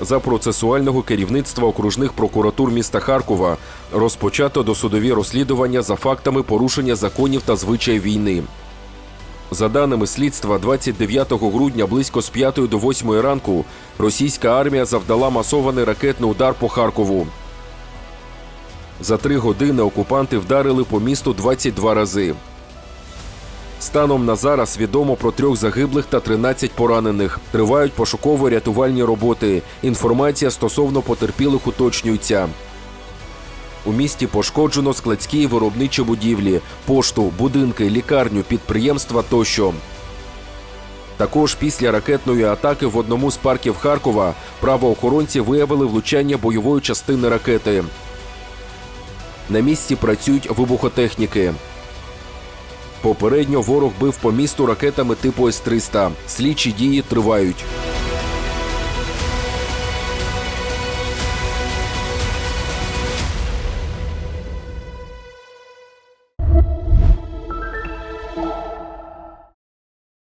за процесуального керівництва окружних прокуратур міста Харкова розпочато досудові розслідування за фактами порушення законів та звичаїв війни. За даними слідства, 29 грудня близько з 5 до 8 ранку російська армія завдала масований ракетний удар по Харкову. За три години окупанти вдарили по місту 22 рази. Станом на зараз відомо про трьох загиблих та 13 поранених. Тривають пошуково-рятувальні роботи. Інформація стосовно потерпілих уточнюється. У місті пошкоджено складські виробничі будівлі, пошту, будинки, лікарню, підприємства тощо. Також після ракетної атаки в одному з парків Харкова правоохоронці виявили влучання бойової частини ракети. На місці працюють вибухотехніки. Попередньо ворог бив по місту ракетами типу С-300. Слідчі дії тривають.